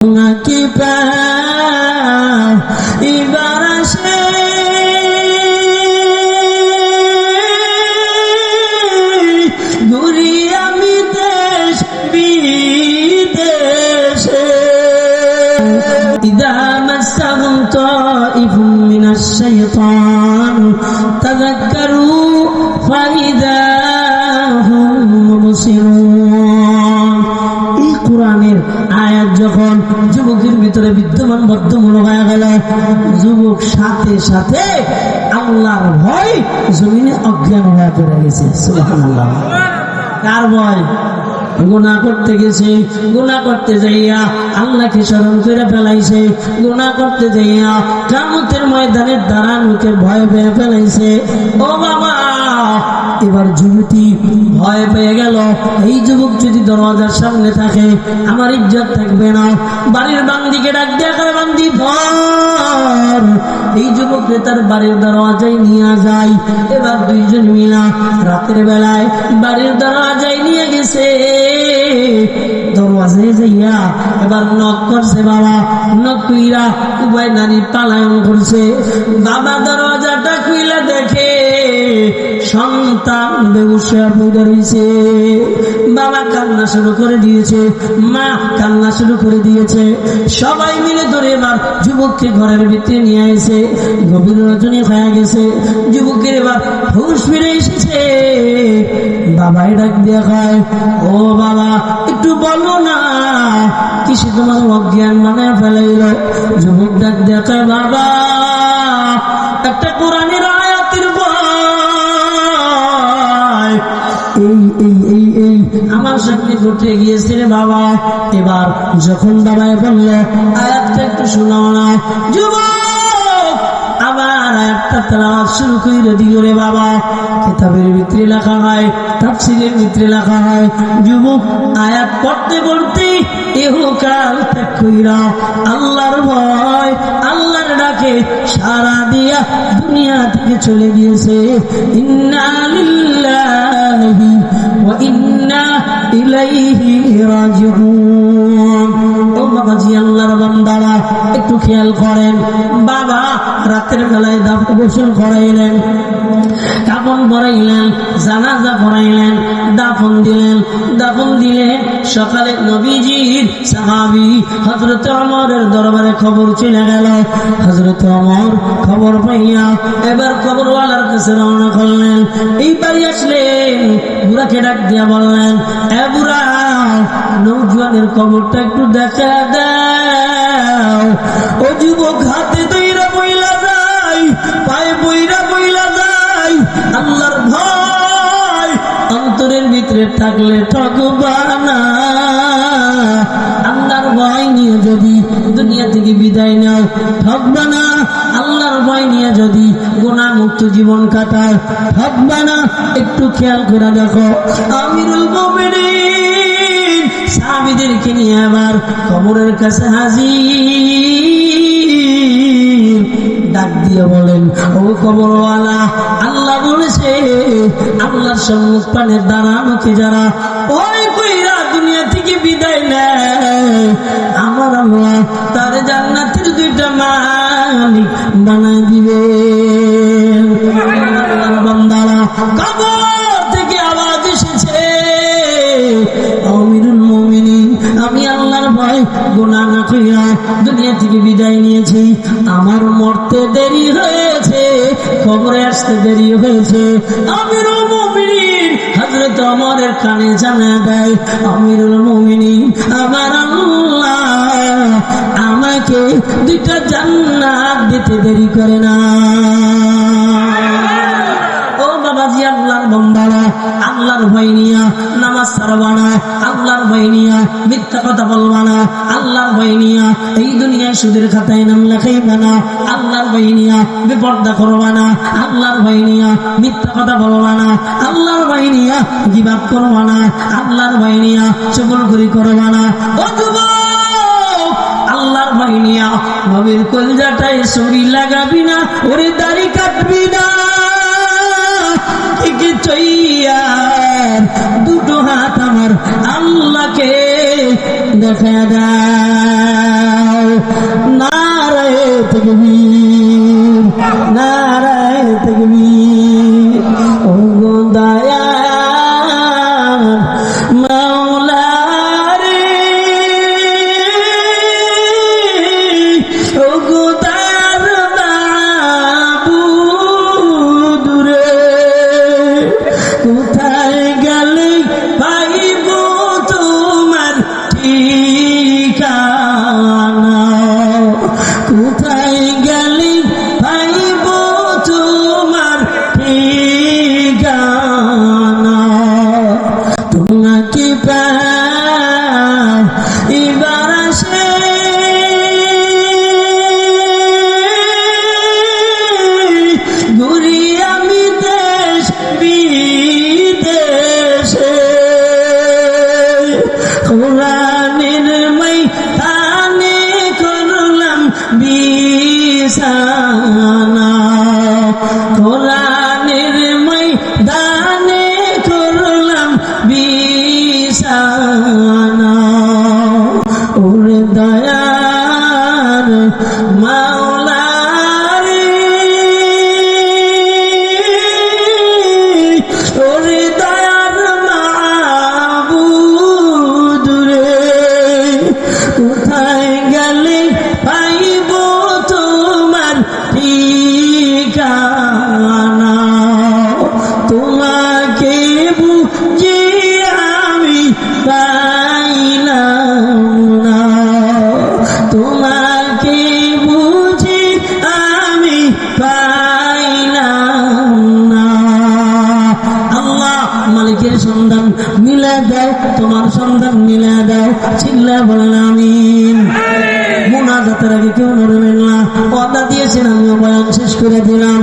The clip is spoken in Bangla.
তোমাকে এবার আসে ঘুরি আমি দেশ বিদেশে। ইদামস্তাগন্ত ইফুম মিনাশ শাইতান, তাযাক্কারু ফাইদা হুম মুবসিরুন এই কোরআনের যখন যুবকের ভিতরে বিদ্যমান বদ্ধমূলক হয়ে গেল, যুবক সাথে সাথে আল্লাহর ভয় জমিনে অজ্ঞান হয়ে পড়ে গেছে। কার ভয়? গুণা করতে গেছে গুণা করতে যাইয়া আল্লাহকে স্মরণ করে ফেলাইছে গুণা করতে যাইয়া কামতের ময়দানের দ্বারা লোকে ভয় পেয়ে ফেলাইছে। ও বাবা! এবার যুবতী ভয় পেয়ে গেল। এই যুবক যদি দরওয়াজার সামনে থাকে, আমার ইজ্জত থাকবে না। বাড়ির বান্দিকে ডাক দিয়ে করে, বান্দি, ধর। এই যুবককে তার বাড়ির দরওয়াজায় নিয়ে যায়। এবার দুইজন মিলা রাতের বেলায় বাড়ির দরওয়াজায় নিয়ে গেছে। দরওয়াজায় যাইয়া এবার বাবা। সন্তান বেউসা পড়ে রয়েছে। শুরু করে দিয়েছে, মা কান্না শুরু করে দিয়েছে। সবাই মিলে ধরে এবার যুবককে ঘরের ভিতরে নিয়ে এসে গভীর রজনী হয়ে গেছে। যুবকের এবার হুশ ফিরে এসেছে। বাবাই ডাক দিয়ে খায় ও বাবা, একটু বলো না, কিসে তোমার অজ্ঞান মানে ফেলাইল? যুবক ডাক দিয়ে খায় বাবা আমার বাবা। এবার যখন বাবায় আয়াতটা একটু শোনাও না। করে বাবা। কিতাবের ভিতরে লেখা হয়, তাফসিরের ভিতরে লেখা হয়, যুবক, আয়াত পড়তে পড়তে এহকাল ত্যাগ কইরা আল্লাহর ভয়, আল্লাহর ডাকে সারা দিয়া দুনিয়া থেকে চলে গিয়েছে। ওয়া ইন্না ইলাইহি রাজিউন ও একটু খেয়াল করেন। বাবা, রাতের বেলায় গোসল করাইলেন, কাপন পরাইলেন, জানাজা পরাইলেন, দাফন দিলেন দাফন দিলেন সকালে নবীজির সাহাবি হজরত অমরের দরবারে খবর চলে গেল। হজরত অমর খবর পাইয়া এবার খবরওয়ালার কাছে রওনা করলেন। এই বাড়ি আসলেন, বুড়াকে ডাক দিয়া বললেন, এ বুড়া নৌজওয়ানের খবরটা একটু দেখা দাও। ও যুবক হাতে তৈরা বইলা যায়, পায়ে বইরা বইলা যায়, আল্লাহর ভয়। অন্তরের ভিতরে থাকলে ঠকবা না আল্লাহর ভয় নিয়ে যদি দুনিয়া থেকে বিদায় নাও ঠকবা না আল্লাহর ভয় নিয়ে যদি গোনা মুক্ত জীবন কাটাও ঠকবা না একটু খেয়াল করে দেখো, আমিরুল মুমিনিন। সাহাবীদেরকে নিয়ে আবার কবরের কাছে হাজির। ডাক দিয়ে বলেন, ও কবরওয়ালা, আল্লাহ বলেছে আল্লাহর সম্মুখ পানে দাঁড়ানোকে যারা ওই কইরা দুনিয়া থেকে বিদায় নেয়। আমার আল্লাহ তার জান্নাতের দুইটা মালিক বানায় দিবে। আল্লাহর না দুনিয়া থেকে বিদায় নিয়েছি। আমার মরতে দেরি হয়েছে খবরে আসতে দেরি হয়েছে। ওমরের কানে জানা দেয় আমার আমাকে দুইটা জান্নাত দিতে দেরি করে না। আল্লাহর ভয় নিয়া নামাজ ছাড়বা না, আল্লাহর ভয় নিয়া মিথ্যা কথা বলবা না, আল্লাহর ভয় নিয়া এই দুনিয়ায় সুদের খাতায় নাম লেখাইবা না, আল্লাহর ভয় নিয়া বিপর্দা করবা না, আল্লাহর ভয় নিয়া মিথ্যা কথা বলবা না, আল্লাহর ভয় নিয়া গিবাদ করবা না, আল্লাহর ভয় নিয়া চুগলখড়ি করবা না। আল্লাহর ভয় নিয়া নবীর কলজাটায় ছড়ি লাগাবি না, ওরে দাড়ি কাটবি না। trying না মালিকের সন্ধান মিলা দাও তোমার সন্ধান মিলা দাও চিল্লা বলেন আমিন। মোনাজাতের আগে কেউ নড়বেন না। কথা দিয়েছেন আমিও বয়ান শেষ করে দিলাম।